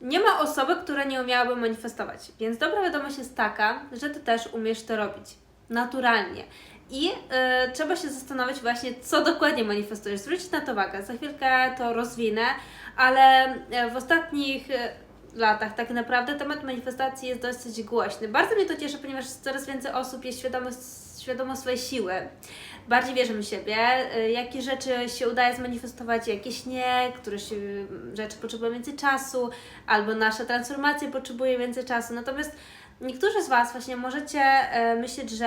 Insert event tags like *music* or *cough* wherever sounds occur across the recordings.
Nie ma osoby, która nie umiałaby manifestować, więc dobra wiadomość jest taka, że Ty też umiesz to robić naturalnie. I e, trzeba się zastanowić właśnie, co dokładnie manifestujesz. Zwróć na to uwagę, za chwilkę to rozwinę, ale e, w ostatnich e, latach tak naprawdę temat manifestacji jest dosyć głośny. Bardzo mnie to cieszy, ponieważ coraz więcej osób jest świadomych, świadomo swojej siły. Bardziej wierzymy w siebie, e, jakie rzeczy się udaje zmanifestować, jakieś nie, które się, rzeczy potrzebują więcej czasu, albo nasza transformacja potrzebuje więcej czasu. Natomiast Niektórzy z Was właśnie możecie e, myśleć, że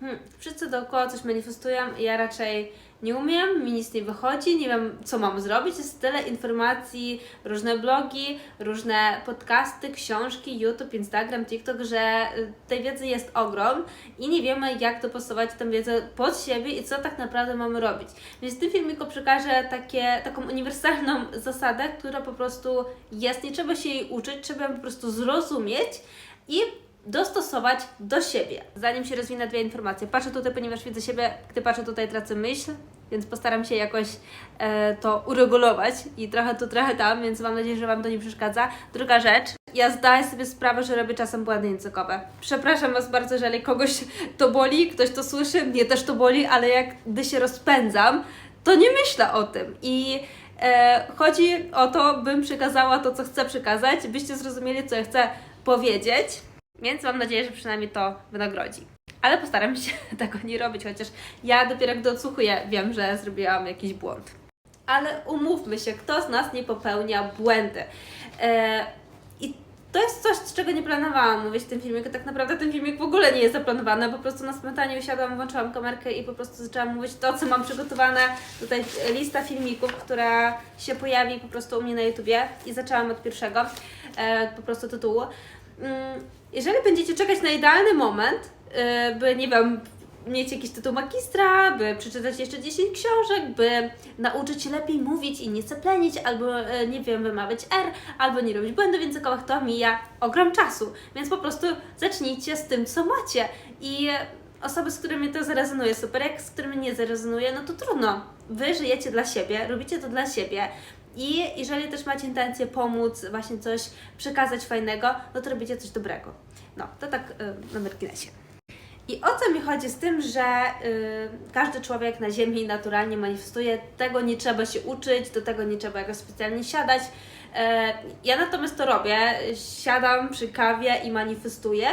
hmm, wszyscy dookoła coś manifestują, ja raczej nie umiem, mi nic nie wychodzi, nie wiem co mam zrobić. Jest tyle informacji, różne blogi, różne podcasty, książki, YouTube, Instagram, TikTok, że e, tej wiedzy jest ogrom i nie wiemy jak dopasować tę wiedzę pod siebie i co tak naprawdę mamy robić. Więc w tym filmiku przekażę takie, taką uniwersalną *laughs* zasadę, która po prostu jest, nie trzeba się jej uczyć, trzeba ją po prostu zrozumieć i dostosować do siebie. Zanim się rozwinę dwie informacje. Patrzę tutaj, ponieważ widzę siebie, gdy patrzę tutaj tracę myśl, więc postaram się jakoś e, to uregulować i trochę tu, trochę tam, więc mam nadzieję, że Wam to nie przeszkadza. Druga rzecz, ja zdaję sobie sprawę, że robię czasem błędy językowe. Przepraszam Was bardzo, jeżeli kogoś to boli, ktoś to słyszy, mnie też to boli, ale jak gdy się rozpędzam, to nie myślę o tym i e, chodzi o to, bym przekazała to, co chcę przekazać, byście zrozumieli, co ja chcę powiedzieć. Więc mam nadzieję, że przynajmniej to wynagrodzi. Ale postaram się *laughs* tego nie robić, chociaż ja dopiero gdy odsłuchuję, wiem, że zrobiłam jakiś błąd. Ale umówmy się, kto z nas nie popełnia błędy. E, I to jest coś, z czego nie planowałam mówić w tym filmiku. Tak naprawdę ten filmik w ogóle nie jest zaplanowany. Po prostu na spontanie usiadłam, włączyłam kamerkę i po prostu zaczęłam mówić to, co mam przygotowane. Tutaj lista filmików, która się pojawi po prostu u mnie na YouTubie i zaczęłam od pierwszego, e, po prostu tytułu. Mm, Jeżeli będziecie czekać na idealny moment, y, by, nie wiem, mieć jakiś tytuł magistra, by przeczytać jeszcze 10 książek, by nauczyć się lepiej mówić i nie seplenić, albo, y, nie wiem, wymawiać R, albo nie robić błędów językowych, to mija ogrom czasu. Więc po prostu zacznijcie z tym, co macie. I osoby, z którymi to zarezonuje super, jak z którymi nie zarezonuje, no to trudno. Wy żyjecie dla siebie, robicie to dla siebie. I jeżeli też macie intencję pomóc, właśnie coś przekazać fajnego, no to robicie coś dobrego. No, to tak y, na marginesie. I o co mi chodzi z tym, że y, każdy człowiek na Ziemi naturalnie manifestuje, tego nie trzeba się uczyć, do tego nie trzeba jakoś specjalnie siadać. E, ja natomiast to robię, siadam przy kawie i manifestuję,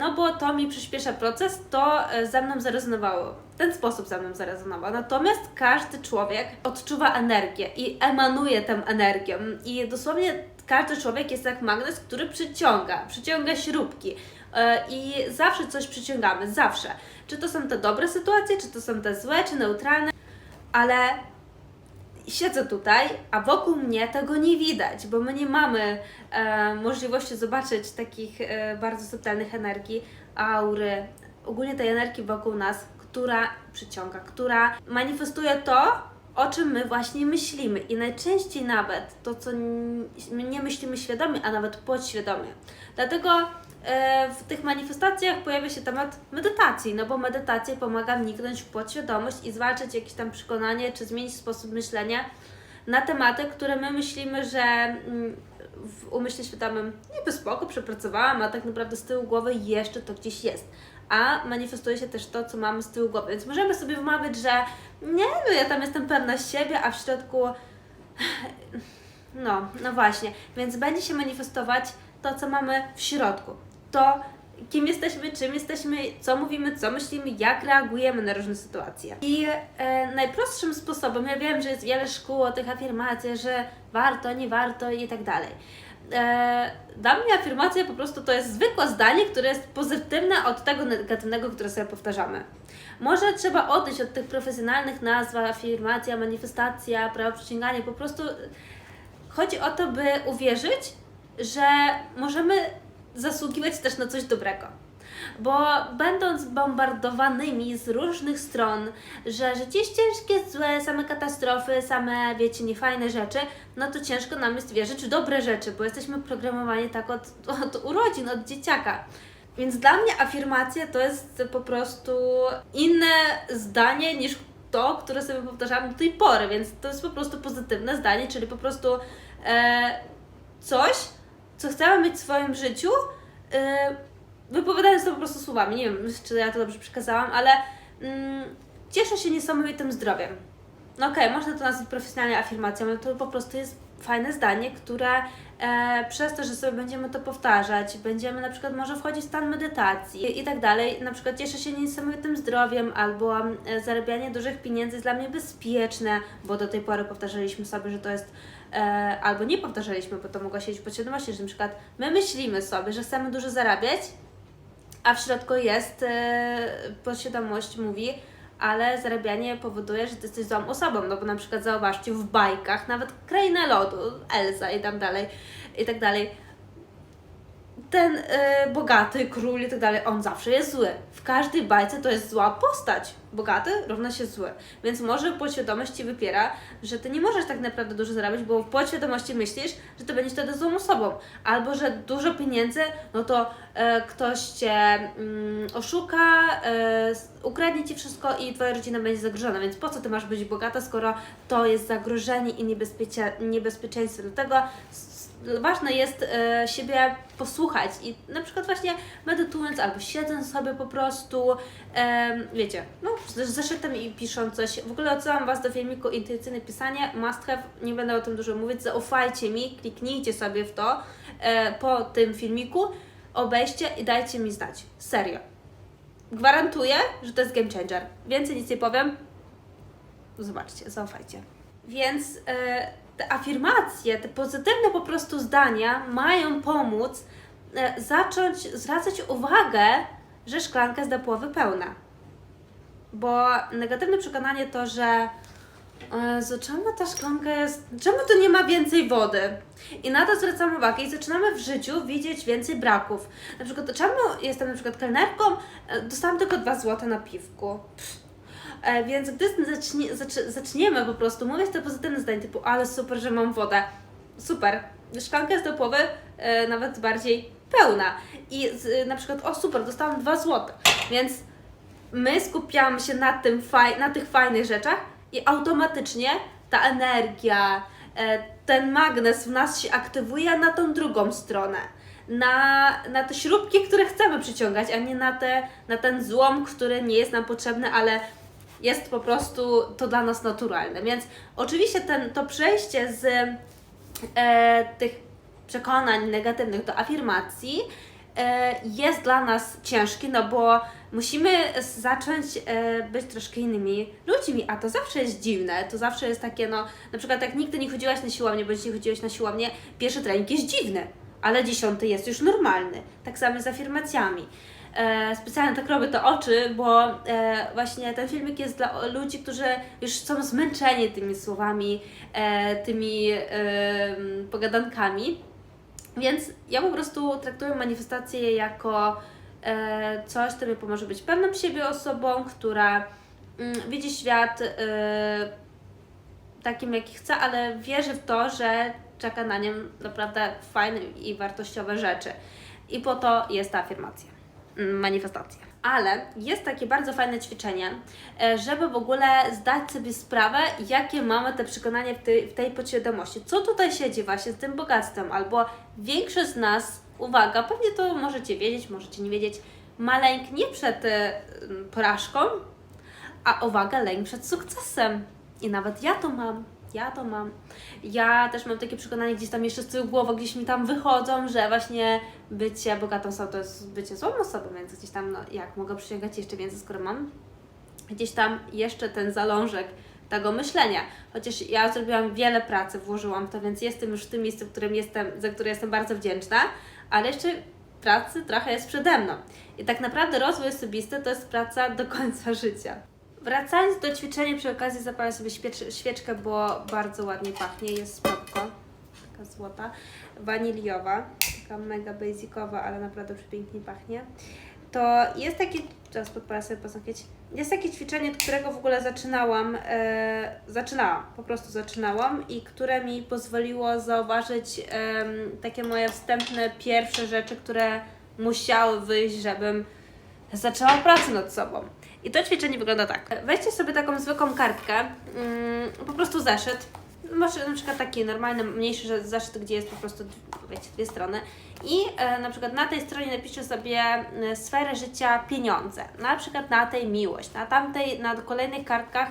no bo to mi przyspiesza proces, to e, ze mną zarezonowało. W ten sposób ze mną zarezonowało. Natomiast każdy człowiek odczuwa energię i emanuje tę energią. I dosłownie każdy człowiek jest jak magnes, który przyciąga, przyciąga śrubki. E, I zawsze coś przyciągamy, zawsze. Czy to są te dobre sytuacje, czy to są te złe, czy neutralne, ale siedzę tutaj, a wokół mnie tego nie widać, bo my nie mamy e, możliwości zobaczyć takich e, bardzo subtelnych energii, aury, ogólnie tej energii wokół nas, która przyciąga, która manifestuje to, o czym my właśnie myślimy. I najczęściej nawet to, co nie myślimy świadomie, a nawet podświadomie. Dlatego w tych manifestacjach pojawia się temat medytacji, no bo medytacja pomaga wniknąć w podświadomość i zwalczyć jakieś tam przekonanie, czy zmienić sposób myślenia na tematy, które my myślimy, że mm, w umyśle świadomym niby spoko, przepracowałam, a tak naprawdę z tyłu głowy jeszcze to gdzieś jest. A manifestuje się też to, co mamy z tyłu głowy. Więc możemy sobie wmawiać, że nie, no ja tam jestem pewna siebie, a w środku no, no właśnie. Więc będzie się manifestować to, co mamy w środku. To, kim jesteśmy, czym jesteśmy, co mówimy, co myślimy, jak reagujemy na różne sytuacje. I e, najprostszym sposobem, ja wiem, że jest wiele szkół o tych afirmacjach, że warto, nie warto i tak dalej. E, dla mnie afirmacja po prostu to jest zwykłe zdanie, które jest pozytywne od tego negatywnego, które sobie powtarzamy. Może trzeba odejść od tych profesjonalnych nazw, afirmacja, manifestacja, prawo przyciągania, po prostu chodzi o to, by uwierzyć, że możemy zasługiwać też na coś dobrego. Bo będąc bombardowanymi z różnych stron, że życie jest ciężkie, złe, same katastrofy, same, wiecie, niefajne rzeczy, no to ciężko nam jest wierzyć w dobre rzeczy, bo jesteśmy programowani tak od, od urodzin, od dzieciaka. Więc dla mnie afirmacja to jest po prostu inne zdanie niż to, które sobie powtarzałam do tej pory, więc to jest po prostu pozytywne zdanie, czyli po prostu e, coś, co chcemy mieć w swoim życiu, yy, wypowiadając to po prostu słowami. Nie wiem, czy ja to dobrze przekazałam, ale mm, cieszę się niesamowitym zdrowiem. No okej, można to nazwać profesjonalnie afirmacją, ale to po prostu jest fajne zdanie, które e, przez to, że sobie będziemy to powtarzać, będziemy na przykład może wchodzić w stan medytacji i tak dalej, na przykład cieszę się niesamowitym zdrowiem albo e, zarabianie dużych pieniędzy jest dla mnie bezpieczne, bo do tej pory powtarzaliśmy sobie, że to jest albo nie powtarzaliśmy, bo to mogło siedzieć podświadomości, że na przykład my myślimy sobie, że chcemy dużo zarabiać, a w środku jest, e, podświadomość mówi, ale zarabianie powoduje, że ty jesteś złą osobą, no bo na przykład zauważcie w bajkach, nawet Kraina Lodu, Elsa i tam dalej, i tak dalej, ten y, bogaty król i tak dalej, on zawsze jest zły. W każdej bajce to jest zła postać. Bogaty równa się zły. Więc może podświadomość ci wypiera, że ty nie możesz tak naprawdę dużo zarabiać, bo w podświadomości myślisz, że ty będziesz wtedy złą osobą. Albo, że dużo pieniędzy, no to e, ktoś cię mm, oszuka, e, ukradnie ci wszystko i twoja rodzina będzie zagrożona. Więc po co ty masz być bogata, skoro to jest zagrożenie i niebezpiecze, niebezpieczeństwo? Dlatego ważne jest e, siebie posłuchać i na przykład właśnie medytując albo siedząc sobie po prostu, wiecie, no z zeszytem i pisząc coś. W ogóle odsyłam Was do filmiku Intuicyjne Pisanie, must have, nie będę o tym dużo mówić, zaufajcie mi, kliknijcie sobie w to e, po tym filmiku, obejście i dajcie mi znać. Serio. Gwarantuję, że to jest game changer. Więcej nic nie powiem. Zobaczcie, zaufajcie. Więc e, te afirmacje, te pozytywne po prostu zdania mają pomóc e, zacząć zwracać uwagę, że szklanka jest do połowy pełna. Bo negatywne przekonanie to, że Jezu, czemu ta szklanka jest. Czemu tu nie ma więcej wody? I na to zwracamy uwagę i zaczynamy w życiu widzieć więcej braków. Na przykład, czemu jestem na przykład kelnerką, e, dostałam tylko 2 zł na piwku. Pff. E, więc gdy zacznie, zaczniemy po prostu mówić te pozytywne zdania typu, ale super, że mam wodę. Super. Szklanka jest do połowy e, nawet bardziej pełna. I z, na przykład, o super, dostałam 2 zł. Więc my skupiamy się na, tym faj, na tych fajnych rzeczach i automatycznie ta energia, e, ten magnes w nas się aktywuje na tą drugą stronę. Na, na te śrubki, które chcemy przyciągać, a nie na, te, na ten złom, który nie jest nam potrzebny, ale jest po prostu to dla nas naturalne. Więc oczywiście ten, to przejście z e, tych przekonań negatywnych do afirmacji e, jest dla nas ciężki, no bo musimy zacząć e, być troszkę innymi ludźmi, a to zawsze jest dziwne, to zawsze jest takie, no, na przykład jak nigdy nie chodziłaś na siłownię, bądź nie chodziłeś na siłownię, pierwszy trening jest dziwny, ale dziesiąty jest już normalny. Tak samo z afirmacjami. E, specjalnie tak robię to oczy, bo e, właśnie ten filmik jest dla ludzi, którzy już są zmęczeni tymi słowami, e, tymi e, pogadankami. Więc ja po prostu traktuję manifestację jako e, coś, co mi pomoże być pewną siebie osobą, która mm, widzi świat e, takim, jaki chce, ale wierzy w to, że czeka na nią naprawdę fajne i wartościowe rzeczy. I po to jest ta afirmacja, mm, manifestacja. Ale jest takie bardzo fajne ćwiczenie, e, żeby w ogóle zdać sobie sprawę, jakie mamy te przekonania w tej, w tej podświadomości. Co tutaj siedzi właśnie z tym bogactwem, albo większość z nas, uwaga, pewnie to możecie wiedzieć, możecie nie wiedzieć, ma lęk nie przed e, porażką, a uwaga, lęk przed sukcesem. I nawet ja to mam. Ja to mam. Ja też mam takie przekonanie gdzieś tam jeszcze z tyłu głowy, gdzieś mi tam wychodzą, że właśnie bycie bogatą osobą to jest bycie złą osobą, więc gdzieś tam, no jak mogę przysięgać jeszcze więcej, skoro mam gdzieś tam jeszcze ten zalążek tego myślenia. Chociaż ja zrobiłam wiele pracy, włożyłam to, więc jestem już w tym miejscu, w którym jestem, za które jestem bardzo wdzięczna, ale jeszcze pracy trochę jest przede mną. I tak naprawdę rozwój osobisty to jest praca do końca życia. Wracając do ćwiczenia, przy okazji zapalę sobie świecz- świeczkę, bo bardzo ładnie pachnie. Jest spoko, taka złota, waniliowa, taka mega basicowa, ale naprawdę przepięknie pachnie. To jest takie, teraz podpalę sobie posąkieć, jest takie ćwiczenie, od którego w ogóle zaczynałam, e, zaczynałam, po prostu zaczynałam i które mi pozwoliło zauważyć em, takie moje wstępne, pierwsze rzeczy, które musiały wyjść, żebym zaczęła pracę nad sobą. I to ćwiczenie wygląda tak. Weźcie sobie taką zwykłą kartkę, mm, po prostu zeszyt, Masz na przykład taki normalny, mniejszy zeszyt, gdzie jest po prostu, wiecie, dwie strony. I e, na przykład na tej stronie napiszcie sobie e, sferę życia pieniądze. Na przykład na tej miłość, na tamtej, na kolejnych kartkach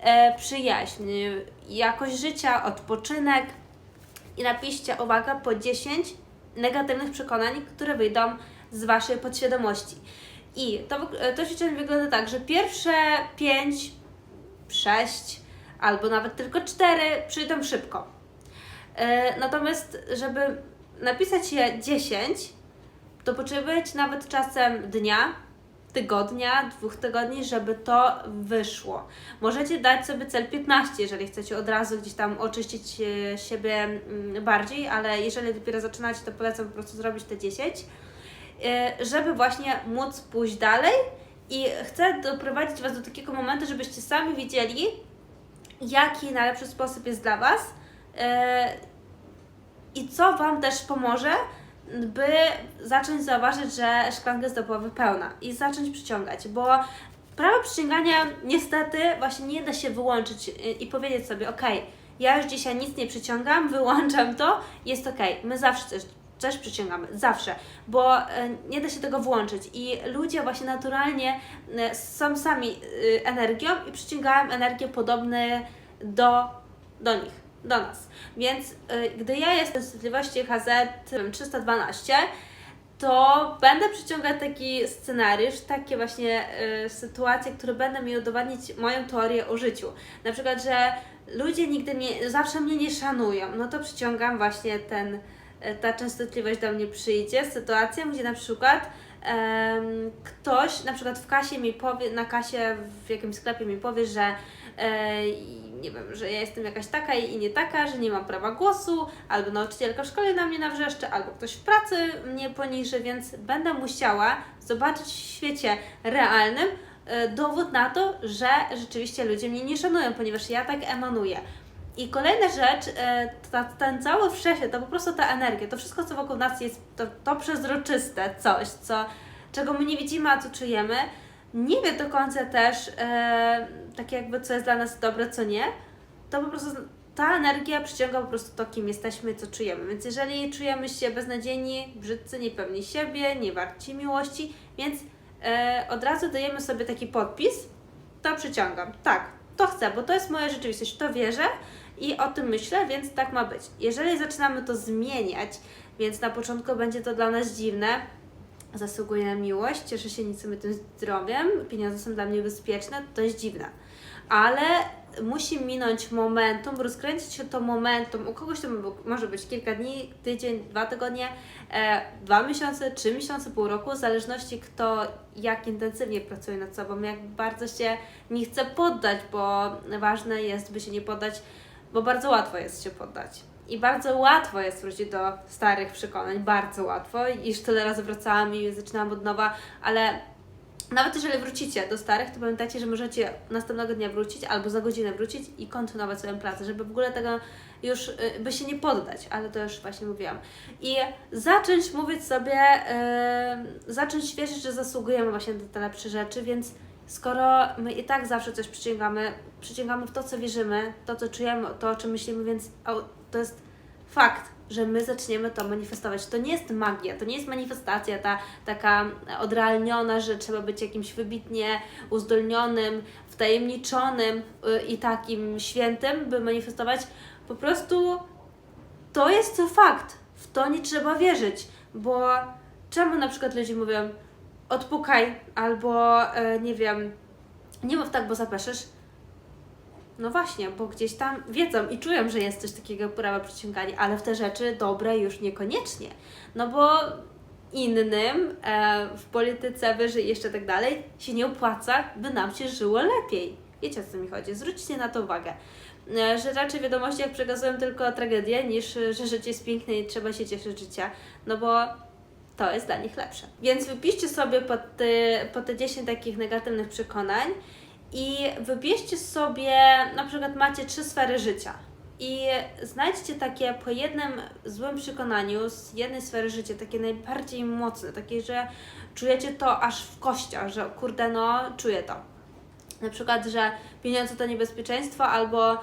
e, przyjaźń, jakość życia, odpoczynek. I napiszcie, uwaga, po 10 negatywnych przekonań, które wyjdą z Waszej podświadomości. I to, wy- to ćwiczenie wygląda tak, że pierwsze 5, 6 albo nawet tylko 4 przyjdą szybko. E, Natomiast, żeby napisać je 10, to potrzebujecie nawet czasem dnia, tygodnia, dwóch tygodni, żeby to wyszło. Możecie dać sobie cel 15, jeżeli chcecie od razu gdzieś tam oczyścić e, siebie mm, bardziej, ale jeżeli dopiero zaczynacie, to polecam po prostu zrobić te 10, e, żeby właśnie móc pójść dalej i chcę doprowadzić Was do takiego momentu, żebyście sami wiedzieli, jaki najlepszy sposób jest dla Was e, i co Wam też pomoże, by zacząć zauważyć, że szklanka jest do połowy pełna i zacząć przyciągać, bo prawo przyciągania niestety właśnie nie da się wyłączyć y, i powiedzieć sobie, ok, ja już dzisiaj nic nie przyciągam, wyłączam to, jest ok, my zawsze coś, coś przyciągamy, zawsze, bo y, nie da się tego włączyć i ludzie właśnie naturalnie y, są sami y, energią i przyciągają energię podobną do, do nich do nas. Więc y, gdy ja jestem w częstotliwości HZ nie wiem, 312, to będę przyciągać taki scenariusz, takie właśnie y, sytuacje, które będą mi udowadniać moją teorię o życiu. Na przykład, że ludzie nigdy mnie, zawsze mnie nie szanują, no to przyciągam właśnie ten, ta częstotliwość do mnie przyjdzie. Sytuacja, gdzie na przykład em, ktoś na przykład w kasie mi powie, na kasie w jakimś sklepie mi powie, że e, i nie wiem, że ja jestem jakaś taka i nie taka, że nie mam prawa głosu, albo nauczycielka w szkole na mnie nawrzeszczy, albo ktoś w pracy mnie poniży, więc będę musiała zobaczyć w świecie realnym e, dowód na to, że rzeczywiście ludzie mnie nie szanują, ponieważ ja tak emanuję. I kolejna rzecz, e, ta, ten cały wszechświat, to po prostu ta energia, to wszystko, co wokół nas jest, to, to przezroczyste coś, co, czego my nie widzimy, a co czujemy, nie wie do końca też, e, tak jakby, co jest dla nas dobre, co nie, to po prostu ta energia przyciąga po prostu to, kim jesteśmy, co czujemy. Więc jeżeli czujemy się beznadziejni, brzydcy, niepewni siebie, nie warci miłości, więc e, od razu dajemy sobie taki podpis, to przyciągam. Tak, to chcę, bo to jest moja rzeczywistość, to wierzę i o tym myślę, więc tak ma być. Jeżeli zaczynamy to zmieniać, więc na początku będzie to dla nas dziwne, zasługuję na miłość, cieszę się niczym tym zdrowiem, pieniądze są dla mnie bezpieczne, to jest dziwne. Ale musi minąć momentum, rozkręcić się to momentum. U kogoś to mo- może być kilka dni, tydzień, dwa tygodnie, e, dwa miesiące, trzy miesiące, pół roku, w zależności kto jak intensywnie pracuje nad sobą, jak bardzo się nie chce poddać, bo ważne jest, by się nie poddać, bo bardzo łatwo jest się poddać. I bardzo łatwo jest wrócić do starych przekonań, bardzo łatwo. I już tyle razy wracałam i zaczynałam od nowa, ale nawet jeżeli wrócicie do starych, to pamiętajcie, że możecie następnego dnia wrócić albo za godzinę wrócić i kontynuować swoją pracę, żeby w ogóle tego już, y, by się nie poddać, ale to już właśnie mówiłam. I zacząć mówić sobie, y, zacząć wierzyć, że zasługujemy właśnie na te lepsze rzeczy, więc skoro my i tak zawsze coś przyciągamy, przyciągamy w to, co wierzymy, to, co czujemy, to, o czym myślimy, więc to jest fakt, że my zaczniemy to manifestować. To nie jest magia, to nie jest manifestacja ta taka odrealniona, że trzeba być jakimś wybitnie uzdolnionym, wtajemniczonym y, i takim świętym, by manifestować. Po prostu to jest to fakt. W to nie trzeba wierzyć, bo czemu na przykład ludzie mówią odpukaj albo e, nie wiem, nie mów tak, bo zapeszysz. No właśnie, bo gdzieś tam wiedzą i czują, że jest coś takiego prawa przyciągania, ale w te rzeczy dobre już niekoniecznie. No bo innym e, w polityce wyżej jeszcze tak dalej się nie opłaca, by nam się żyło lepiej. Wiecie o co mi chodzi? Zwróćcie na to uwagę. E, że raczej w wiadomościach przekazują tylko tragedię, niż że życie jest piękne i trzeba się cieszyć życia. No bo to jest dla nich lepsze. Więc wypiszcie sobie po te, po te 10 takich negatywnych przekonań i wybierzcie sobie, na przykład macie trzy sfery życia. I znajdźcie takie po jednym złym przekonaniu z jednej sfery życia, takie najbardziej mocne, takie, że czujecie to aż w kościach, że kurde, no, czuję to. Na przykład, że pieniądze to niebezpieczeństwo, albo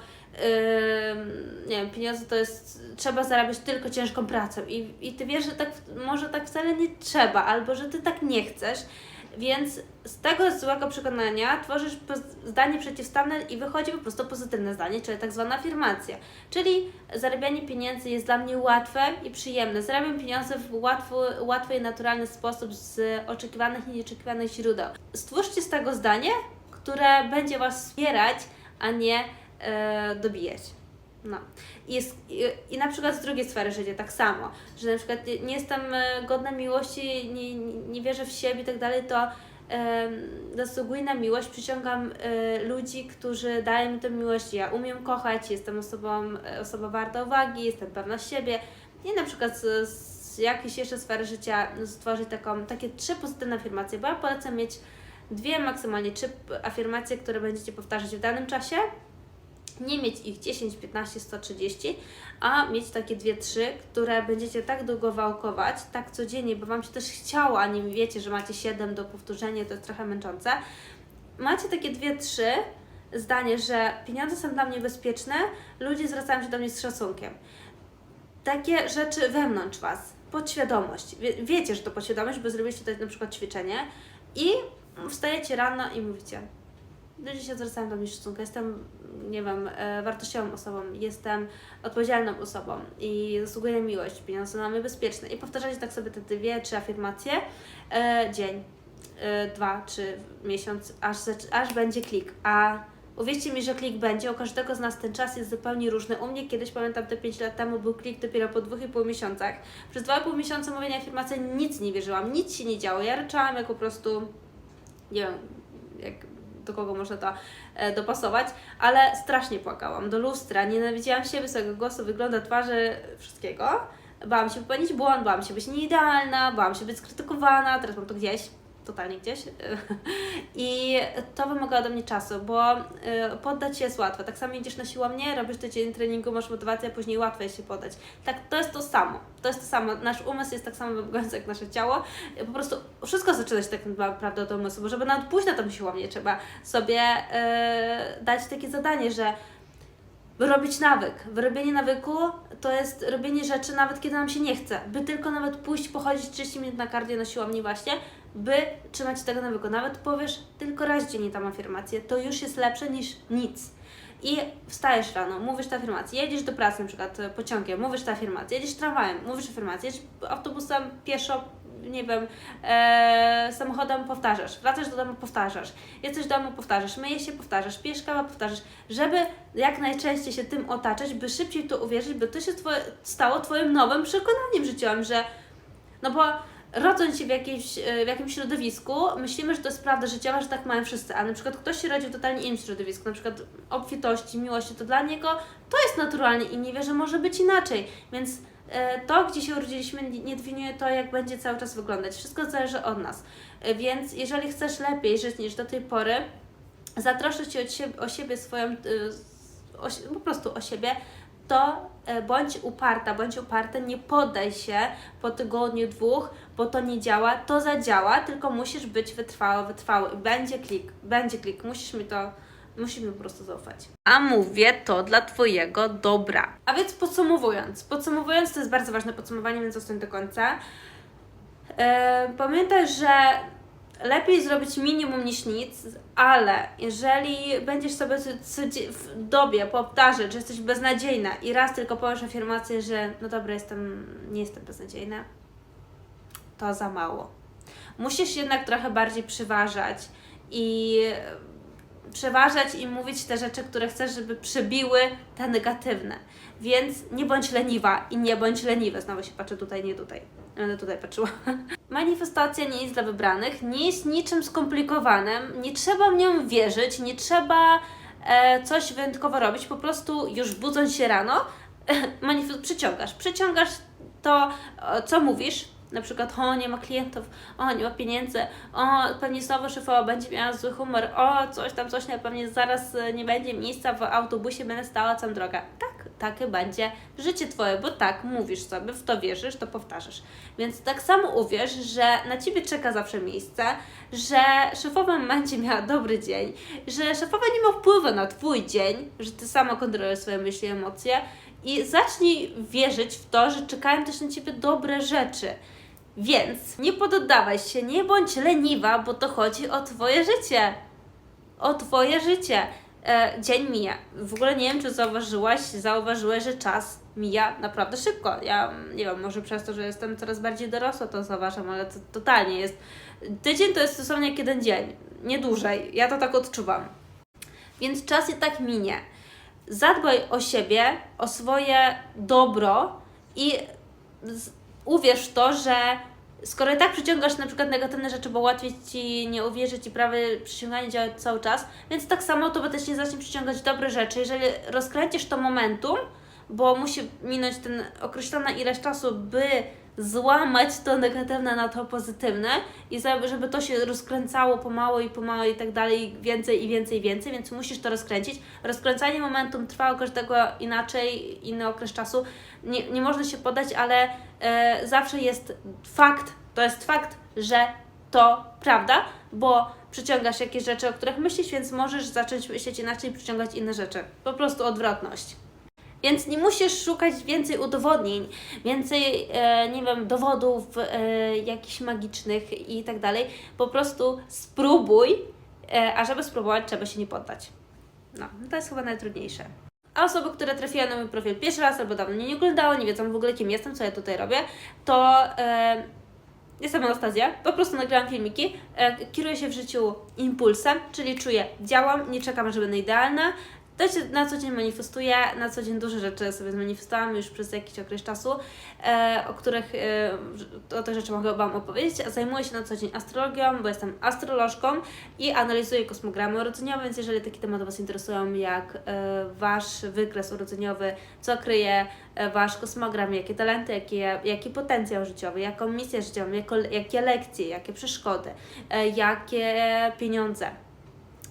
Ym, nie wiem, pieniądze to jest, trzeba zarabiać tylko ciężką pracą i, i ty wiesz, że tak może tak wcale nie trzeba, albo że ty tak nie chcesz, więc z tego złego przekonania tworzysz zdanie przeciwstawne i wychodzi po prostu pozytywne zdanie, czyli tak zwana afirmacja. Czyli zarabianie pieniędzy jest dla mnie łatwe i przyjemne. Zarabiam pieniądze w łatwy, łatwy i naturalny sposób z oczekiwanych i nieoczekiwanych źródeł. Stwórzcie z tego zdanie, które będzie Was wspierać, a nie e, dobijać. No. I, jest, i, I na przykład z drugiej sfery życia tak samo, że na przykład nie- nie jestem e, godna miłości, nie, nie, wierzę w siebie i tak dalej, to zasługuję na miłość, przyciągam e, ludzi, którzy dają mi tę miłość, ja umiem kochać, jestem osobą, e, osobą warta uwagi, jestem pewna siebie i na przykład z, z jakiejś jeszcze sfery życia stworzyć taką, takie trzy pozytywne afirmacje, bo ja polecam mieć dwie, maksymalnie trzy afirmacje, które będziecie powtarzać w danym czasie, nie mieć ich 10, 15, 130, a mieć takie dwie, trzy, które będziecie tak długo wałkować, tak codziennie, bo Wam się też chciało, a nie wiecie, że macie 7 do powtórzenia, to jest trochę męczące. Macie takie dwie, trzy zdanie, że pieniądze są dla mnie bezpieczne, ludzie zwracają się do mnie z szacunkiem. Takie rzeczy wewnątrz Was, podświadomość. Wie, wiecie, że to podświadomość, bo zrobiliście tutaj na przykład ćwiczenie i wstajecie rano i mówicie, ludzie się zwracają do mnie z szacunkiem, jestem, nie wiem, e, wartościową osobą, jestem odpowiedzialną osobą i zasługuję na miłość, pieniądze dla mnie bezpieczne. I powtarzacie tak sobie te dwie, trzy afirmacje, e, dzień, e, dwa, trzy, miesiąc, aż, aż będzie klik. A uwierzcie mi, że klik będzie, u każdego z nas ten czas jest zupełnie różny. U mnie kiedyś, pamiętam te 5 lat temu, był klik dopiero po dwóch i pół miesiącach. Przez dwa i pół miesiąca mówienia afirmacji nic nie wierzyłam, nic się nie działo. Ja ryczałam jak po prostu, nie wiem, jak do kogo można to e, dopasować, ale strasznie płakałam. Do lustra, nienawidziłam siebie, swojego głosu, wygląda twarzy, wszystkiego. Bałam się popełnić błąd, bałam się być nieidealna, bałam się być skrytykowana, teraz mam to gdzieś, totalnie gdzieś. *laughs* I to wymaga ode mnie czasu, bo y, poddać się jest łatwe. Tak samo idziesz na siłownię, robisz tydzień treningu, masz motywację, a później łatwo jest się poddać. Tak, to jest to samo. To jest to samo. Nasz umysł jest tak samo wymagający jak nasze ciało. Y, Po prostu wszystko zaczyna się tak naprawdę od umysłu, bo żeby nawet pójść na tą siłownię, trzeba sobie y, dać takie zadanie, że Wyrobić nawyk. Wyrobienie nawyku to jest robienie rzeczy nawet kiedy nam się nie chce. By tylko nawet pójść, pochodzić 30 minut na kardio na siłowni właśnie, by trzymać się tego nawyku. Nawet powiesz tylko raz dziennie tam afirmację, to już jest lepsze niż nic. I wstajesz rano, mówisz tę afirmację, jedziesz do pracy na przykład pociągiem, mówisz tę afirmację, jedziesz tramwajem, mówisz afirmację, jedziesz autobusem, pieszo, nie wiem, e, samochodem powtarzasz, wracasz do domu, powtarzasz, jesteś w domu, powtarzasz, myjesz się, powtarzasz, pijesz kawę, powtarzasz, żeby jak najczęściej się tym otaczać, by szybciej to uwierzyć, by to się twoje, stało Twoim nowym przekonaniem życiowym, że no bo rodząc się w, jakiejś, e, w jakimś środowisku, myślimy, że to jest prawda życiowa, że tak mają wszyscy, a na przykład ktoś się rodzi w totalnie innym środowisku, na przykład obfitości, miłości, to dla niego to jest naturalne i nie wie, że może być inaczej, więc e, to, gdzie się urodziliśmy, nie definiuje to, jak będzie cały czas wyglądać. Wszystko zależy od nas. E, Więc jeżeli chcesz lepiej żyć niż do tej pory, zatroszczyć się o siebie swoją, o, po prostu o siebie, to e, bądź uparta, bądź uparty, nie poddaj się po tygodniu, dwóch, bo to nie działa, to zadziała, tylko musisz być wytrwały, wytrwały będzie klik, będzie klik, musisz mi to, musisz mi po prostu zaufać. A mówię to dla Twojego dobra. A więc podsumowując, podsumowując, to jest bardzo ważne podsumowanie, więc zostań do końca. E, pamiętaj, że lepiej zrobić minimum niż nic, ale jeżeli będziesz sobie w dobie powtarzać, że jesteś beznadziejna i raz tylko powiesz afirmację, że no dobra, jestem, nie jestem beznadziejna, to za mało. Musisz jednak trochę bardziej przyważać i przeważać i mówić te rzeczy, które chcesz, żeby przebiły te negatywne. Więc nie bądź leniwa i nie bądź leniwy. Znowu się patrzę tutaj, nie tutaj. Będę tutaj patrzyła. *laughs* Manifestacja nie jest dla wybranych, nie jest niczym skomplikowanym, nie trzeba w nią wierzyć, nie trzeba e, coś wyjątkowo robić, po prostu już budząc się rano, *laughs* manifest przyciągasz. Przyciągasz to, e, co mówisz, na przykład, o nie ma klientów, o nie ma pieniędzy, o pewnie znowu szefowa będzie miała zły humor, o coś tam, coś tam, pewnie zaraz e, nie będzie miejsca w autobusie, będę stała całą drogę. Tak, takie będzie życie Twoje, bo tak mówisz sobie, w to wierzysz, to powtarzasz. Więc tak samo uwierz, że na Ciebie czeka zawsze miejsce, że szefowa będzie miała dobry dzień, że szefowa nie ma wpływu na Twój dzień, że Ty sama kontrolujesz swoje myśli i emocje i zacznij wierzyć w to, że czekają też na Ciebie dobre rzeczy. Więc nie poddawaj się, nie bądź leniwa, bo to chodzi o Twoje życie. O Twoje życie. E, dzień mija. W ogóle nie wiem, czy zauważyłaś, zauważyłeś, że czas mija naprawdę szybko. Ja nie wiem, może przez to, że jestem coraz bardziej dorosła, to zauważam, ale to totalnie jest. Tydzień to jest dosłownie jak jeden dzień, nie dłużej. Ja to tak odczuwam. Więc czas i tak minie. Zadbaj o siebie, o swoje dobro i uwierz w to, że skoro i tak przyciągasz na przykład negatywne rzeczy, bo łatwiej Ci nie uwierzyć i prawie przyciąganie działa cały czas, więc tak samo to też nie zacznie przyciągać dobre rzeczy. Jeżeli rozkręcisz to momentum, bo musi minąć ten określona ileś czasu, by złamać to negatywne na to pozytywne i żeby to się rozkręcało pomału i pomału i tak dalej, więcej i więcej i więcej, więc musisz to rozkręcić. Rozkręcanie momentum trwa u każdego inaczej, inny okres czasu. Nie, nie można się podać, ale e, zawsze jest fakt, to jest fakt, że to prawda, bo przyciągasz jakieś rzeczy, o których myślisz, więc możesz zacząć myśleć inaczej i przyciągać inne rzeczy. Po prostu odwrotność. Więc nie musisz szukać więcej udowodnień, więcej, e, nie wiem, dowodów e, jakichś magicznych i tak dalej. Po prostu spróbuj, e, a żeby spróbować, trzeba się nie poddać. No, to jest chyba najtrudniejsze. A osoby, które trafiają na mój profil pierwszy raz albo dawno mnie nie oglądało, nie wiedzą w ogóle kim jestem, co ja tutaj robię, to e, jestem Anastazja, po prostu nagrałam filmiki, e, kieruję się w życiu impulsem, czyli czuję, działam, nie czekam, że będę idealna, to się na co dzień manifestuję, na co dzień duże rzeczy sobie zmanifestowałam już przez jakiś okres czasu, e, o których, e, o tych rzeczy mogę Wam opowiedzieć. Zajmuję się na co dzień astrologią, bo jestem astrolożką i analizuję kosmogramy urodzeniowe, więc jeżeli takie tematy Was interesują, jak e, Wasz wykres urodzeniowy, co kryje e, Wasz kosmogram, jakie talenty, jakie, jaki potencjał życiowy, jaką misję życiową, jako, jakie lekcje, jakie przeszkody, e, jakie pieniądze.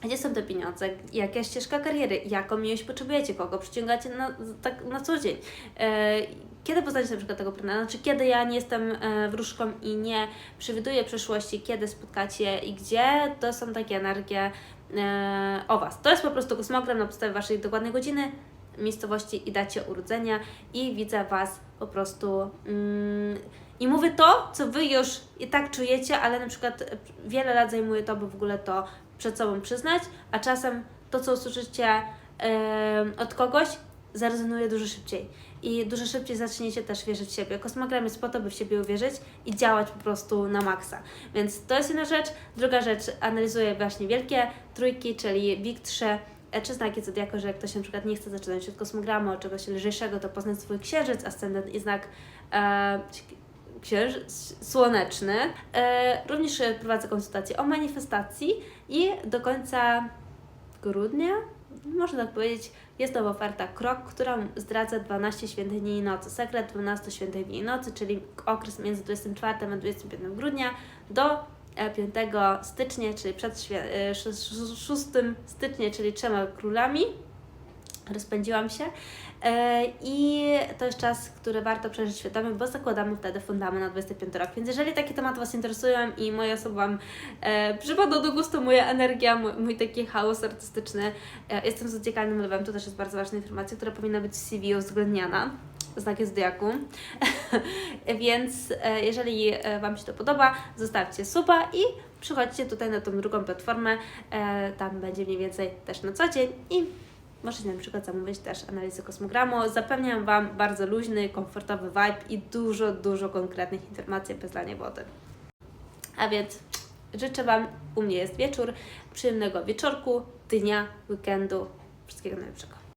Gdzie są te pieniądze? Jaka ścieżka kariery? Jaką miłość potrzebujecie? Kogo przyciągacie na, tak na co dzień? E, kiedy poznać na przykład tego partnera? Znaczy, kiedy ja nie jestem e, wróżką i nie przewiduję przyszłości, kiedy spotkacie i gdzie, to są takie energie e, o Was. To jest po prostu kosmogram na podstawie Waszej dokładnej godziny, miejscowości i dacie urodzenia i widzę Was po prostu... Mm, i mówię to, co Wy już i tak czujecie, ale na przykład wiele lat zajmuje to, by w ogóle to przed sobą przyznać, a czasem to, co usłyszycie em, od kogoś, zarezonuje dużo szybciej. I dużo szybciej zaczniecie też wierzyć w siebie. Kosmogram jest po to, by w siebie uwierzyć i działać po prostu na maksa. Więc to jest jedna rzecz. Druga rzecz, analizuję właśnie wielkie trójki, czyli WIG 3, e, czy znaki zodiaku, że jak ktoś na przykład nie chce zaczynać od kosmogramu, od czegoś lżejszego, to poznać swój księżyc, ascendent i znak e, księżyc słoneczny. E, również e, prowadzę konsultacje o manifestacji i do końca grudnia, można tak powiedzieć, jest nowa oferta Krok, która zdradza 12 świętych dni i nocy. Sekret 12 świętych dni i nocy, czyli okres między 24 a 25 grudnia do e, 5 stycznia, czyli przed świe- e, sz- 6 stycznia, czyli trzema królami. Rozpędziłam się. E, I to jest czas, który warto przeżyć świadomie, bo zakładamy wtedy fundament na 25 rok. Więc jeżeli takie tematy Was interesują i moja osoba Wam e, przypada do gustu, moja energia, mój, mój taki chaos artystyczny, e, jestem zodiakalnym lwem, to też jest bardzo ważna informacja, która powinna być w CV uwzględniana. Znaki zodiaku. *laughs* Więc jeżeli Wam się to podoba, zostawcie suba i przychodźcie tutaj na tą drugą platformę. Tam będzie mniej więcej też na co dzień i Możecie na przykład zamówić też analizę kosmogramu. Zapewniam Wam bardzo luźny, komfortowy vibe i dużo, dużo konkretnych informacji bez lania wody. A więc życzę Wam, u mnie jest wieczór, przyjemnego wieczorku, dnia, weekendu, wszystkiego najlepszego.